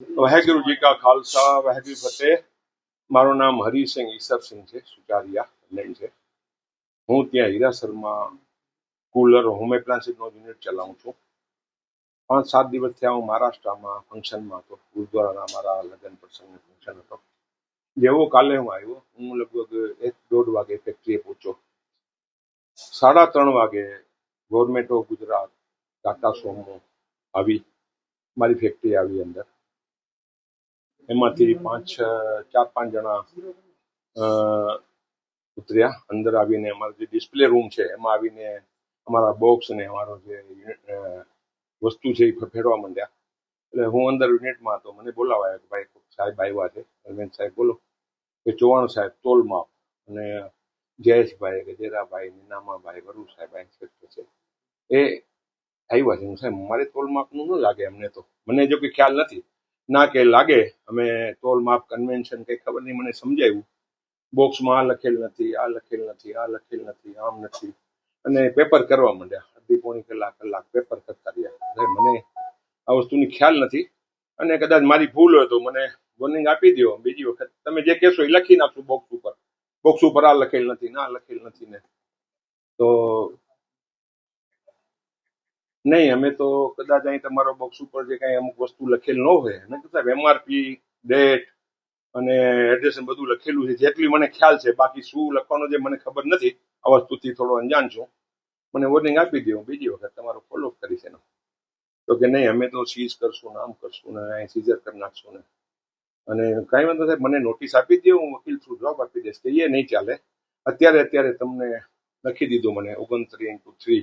વાહેગુરુ જી કા ખાલસા, વાહેગુરુ ફતેહ. મારું નામ હરિસિંહ ઈસબસિંહ છે, સુચારિયા નેમ છે. હું ત્યાં હીરાસરમાં કુલર હોમ એપ્લાયન્સીસનો યુનિટ ચલાવું છું. પાંચ સાત દિવસ થયા હું મહારાષ્ટ્રમાં ફંક્શનમાં હતો, ગુરુદ્વારાના મારા લગ્ન પ્રસંગનો ફંક્શન હતો. જેવો કાલે હું આવ્યો, હું લગભગ એક દોઢ વાગે ફેક્ટરીએ પહોંચ્યો. સાડા ત્રણ વાગે government of Gujarat, Tata Sumo આવી, મારી ફેક્ટરી આવી અંદર. એમાંથી પાંચ ચાર, પાંચ જણા ઉતર્યા. અંદર આવીને અમારો જે ડિસ્પ્લે રૂમ છે, એમાં આવીને અમારા બોક્સ ને અમારો જે વસ્તુ છે એ ફેરવા માંડ્યા. એટલે હું અંદર યુનિટમાં હતો. મને બોલાવાયો કે ભાઈ સાહેબ આવ્યા છે. અરવિંદ સાહેબ, બોલો. કે ચૌહાણ સાહેબ તોલ માપ અને જયેશભાઈ ગજેરાભાઈ નીનામાભાઈ વરુ સાહેબ, આ ઇન્સ્પેક્ટર છે. એ આવ્યા છે. હું સાહેબ, મારે તોલ માપનું ન લાગે અમને તો. મને જો કે ખ્યાલ નથી. ના કે લાગે, અમે તોલ માપ કન્વેન્શન કંઈ ખબર નહીં, મને સમજાયું. બોક્સમાં આ લખેલ નથી, આ લખેલ નથી, આ લખેલ નથી, આમ નથી. અને પેપર કરવા માંડ્યા, અડધી પોણી કલાક કલાક પેપર કરતા રહ્યા. મને આ વસ્તુની ખ્યાલ નથી. અને કદાચ મારી ભૂલ હોય તો મને વોર્નિંગ આપી દો બીજી વખત તમે જે કહેશો એ લખી નાખશું બોક્સ ઉપર. બોક્સ ઉપર આ લખેલ નથી ના લખેલ નથી ને. તો નહીં, અમે તો કદાચ અહીં તમારો બોક્સ ઉપર જે કાંઈ અમુક વસ્તુ લખેલ ન હોય અને કદાચ એમઆરપી ડેટ અને એડ્રેસ બધું લખેલું છે, જેટલી મને ખ્યાલ છે, બાકી શું લખવાનું જે મને ખબર નથી. આ વસ્તુથી થોડો અંજાન છું. મને વોર્નિંગ આપી દો બીજી વખત તમારો ફોલોઅપ કરીશ એનો. તો કે નહીં, અમે તો સીઝ કરશું ને આમ કરશું ને અહીં સીઝર કરી નાખશું ને. અને કાંઈ વાંધો સાહેબ, મને નોટિસ આપી દો હું વકીલ થ્રુ જવાબ આપી દઈશ કે એ નહીં ચાલે. અત્યારે અત્યારે તમને લખી દીધું મને, ઓગણત્રીસ ઇન્ટુ થ્રી.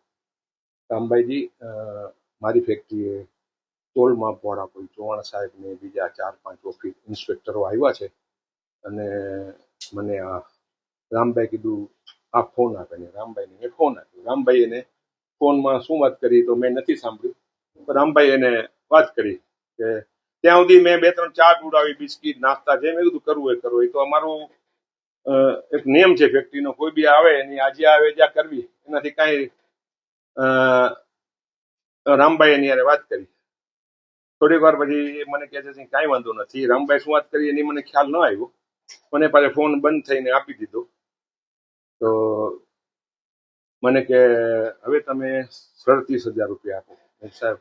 રામભાઈજી અ, મારી ફેક્ટરીએ ટોલ માપવાળા કોઈ ચૌહાણ સાહેબ ને બીજા ચાર પાંચ ઓફિસ ઇન્સ્પેક્ટરો આવ્યા છે અને મને આ રામભાઈ કીધું આ ફોન આપે ને. રામભાઈને મેં ફોન આપ્યો. રામભાઈ એને ફોનમાં શું વાત કરી તો મેં નથી સાંભળ્યું. રામભાઈ એને વાત કરી કે ત્યાં સુધી મેં બે ત્રણ ચા ઉડાવી બિસ્કીટ નાસ્તા જે મેં કીધું કરવું એ કરવું એ તો અમારું એક નિયમ છે ફેક્ટરીનો કોઈ બી આવે એની આજે આવે જ્યાં કરવી એનાથી કાંઈ રામભાઈ એની યારે વાત કરી. થોડીક વાર પછી મને કહે છે કાંઈ વાંધો નથી. રામભાઈ શું વાત કરી એની મને ખ્યાલ ન આવ્યો. મને પાસે ફોન બંધ થઈને આપી દીધો. તો મને કે, હવે તમે સડત્રીસ હજાર રૂપિયા આપો. સાહેબ,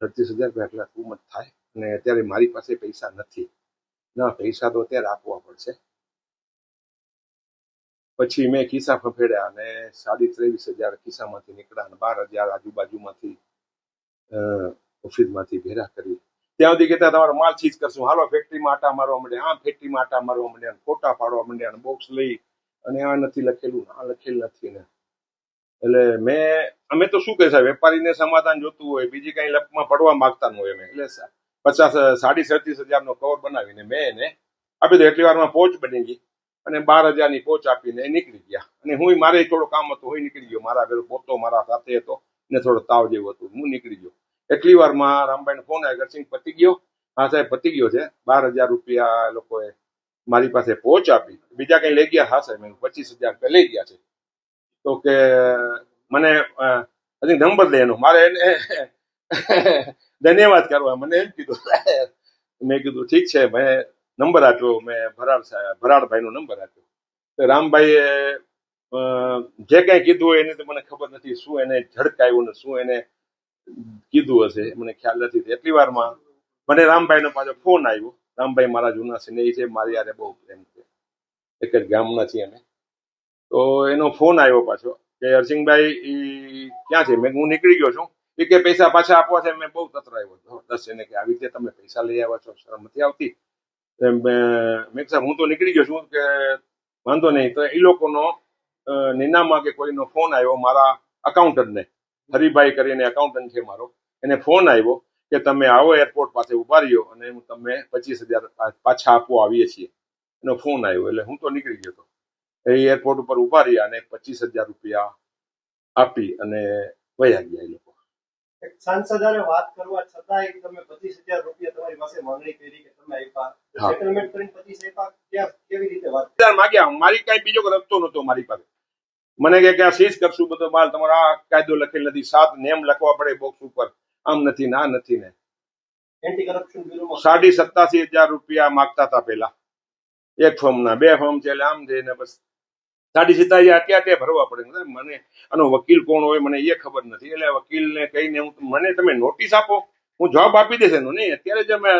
સડત્રીસ હજાર રૂપિયા એટલા કુમત થાય. અને અત્યારે મારી પાસે પૈસા નથી. ના, પૈસા તો અત્યારે આપવા પડશે. પછી મેં ખિસ્સા ફફેડ્યા અને સાડી ત્રેવીસ હજાર ખિસ્સામાંથી નીકળ્યા અને બાર હજાર આજુબાજુમાંથી ઓફિસમાંથી ભેરા કરી. ત્યાં સુધી કહેતા, તમારો માલ ચીજ કરશું. હાલો, ફેક્ટરીમાં આટા મારવા માંડ્યા, આમ ફેક્ટરીમાં આટા મારવા માંડ્યા ફોટા પાડવા માંડ્યા, અને બોક્સ લઈ, અને આ નથી લખેલું, આ લખેલું નથી ને. એટલે મેં, અમે તો શું કહે સાહેબ વેપારીને સમાધાન જોતું હોય, બીજી કઈ લપમાં પડવા માંગતા હોય અમે. એટલે પચાસ, સાડી સડત્રીસ હજારનો કવર બનાવીને મેં એને આપી દો એટલી વારમાં પોચ બની ગઈ. અને બાર હજારની પોચ આપીને નીકળી ગયા. અને હું મારે થોડો કામ હતો હું નીકળી ગયો. મારા ઘરે પોતો મારા સાથે હતો ને થોડો તાવ જેવો હતો. હું નીકળી ગયો. એટલી વારમાં રામભાઈને ફોન આવ્યો. સિંહ પતી ગયો. હા સાહેબ, પતી ગયો છે. બાર હજાર રૂપિયા લોકોએ મારી પાસે પહોંચ આપી. બીજા કઈ લઈ ગયા? હા સાહેબ પચીસ હજાર રૂપિયા લઈ ગયા છે. તો કે, મને હજી નંબર દે એનો મારે એને ધન્યવાદ કરવા. મને એમ કીધું મેં કીધું, ઠીક છે, મેં નંબર આપ્યો, મેં ભરાડ સાહેબ ભરાડભાઈનો નંબર આપ્યો. તો રામભાઈએ જે કાંઈ કીધું હોય એની તો મને ખબર નથી શું એને ઝડકાયું ને શું એને કીધું હશે, મને ખ્યાલ નથી. એટલી વારમાં મને રામભાઈનો પાછો ફોન આવ્યો. રામભાઈ મારા જૂના સ્નેહી છે, મારી યારે બહુ પ્રેમ છે. એક જ ગામના છીએ અમે. તો એનો ફોન આવ્યો પાછો કે હરસિંહભાઈ એ ક્યાં છે? મેં હું નીકળી ગયો છું. એ કે, પૈસા પાછા આપવા છે. મેં બહુ તતરાયો દસ એને કે, આવી રીતે તમે પૈસા લઈ આવ્યા છો? શરમ નથી આવતી? મેં મેં હું તો નીકળી ગયો છું કે વાંધો નહીં. તો એ લોકોનો નિનામાં કે કોઈનો ફોન આવ્યો મારા અકાઉન્ટન્ટને હરિભાઈ કરીને એકાઉન્ટન્ટ છે મારો. એને ફોન આવ્યો કે તમે આવો એરપોર્ટ પાસે ઊભા રહ્યો અને હું તમને પચીસ હજાર પાછા આપવા આવીએ છીએ. એનો ફોન આવ્યો એટલે હું તો નીકળી ગયો હતો એ એરપોર્ટ ઉપર ઊભા રહ્યા અને પચીસ હજાર રૂપિયા આપી અને વયા ગયા એ લોકો. એક સાંસદારે વાત કરવા છતાં તમે પચીસ હજાર રૂપિયા તમારી પાસે માંગણી કરી કે તમે આપ્યા. સેટલમેન્ટ કરીને પચીસ આપ્યા. ક્યાં કેવી રીતે વાત માગ્યા. મારી કઈ બીજો રસ્તો નતો મારી પાસે. મને કે આ સીઝ કરશું બધો માલ. તમારો આ કાયદો લખેલ નથી. સાત નેમ લખવા પડે બોક્સ ઉપર. આમ નથી ના નથી ને. સાડી સત્તાસી હજાર રૂપિયા માગતા હતા પેલા એક ફોર્મના. બે ફોર્મ છે એટલે આમ છે ને બસ. સાડી સીધા હજાર ક્યાં ત્યાં ભરવા પડે. મને આનો વકીલ કોણ હોય મને એ ખબર નથી. એટલે વકીલને કહીને હું મને તમે નોટિસ આપો. હું જવાબ આપી દેશે એનો. નહીં અત્યારે જ અમે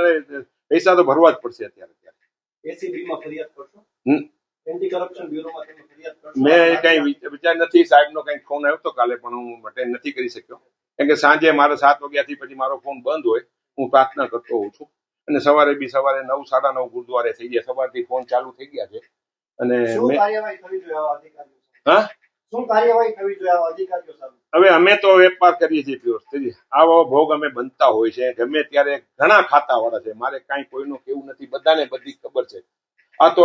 પૈસા તો ભરવા જ પડશે અત્યારે માં કઈ વિચાર નથી. સાહેબ નો કઈ ફોન આવ્યો તો કાલે પણ હું અટેન્ડ નથી કરી શક્યો. કેમ કે સાંજે મારે સાત વાગ્યાથી પછી મારો ફોન બંધ હોય. હું પ્રાર્થના કરતો હોઉં છું. અને સવારે બી સવારે નવ સાડા નવ ગુરુદ્વારે થઈ ગયા. સવારથી ફોન ચાલુ થઈ ગયા છે. અને? હા? હવે અમે તો વેપાર કરીએ છીએ પિયુષ આવો ભોગ અમે બનતા હોય છે ગમે ત્યારે ઘણા ખાતા વાળા છે. મારે કાંઈ કોઈનું કેવું નથી બધાને બધી ખબર છે. આ તો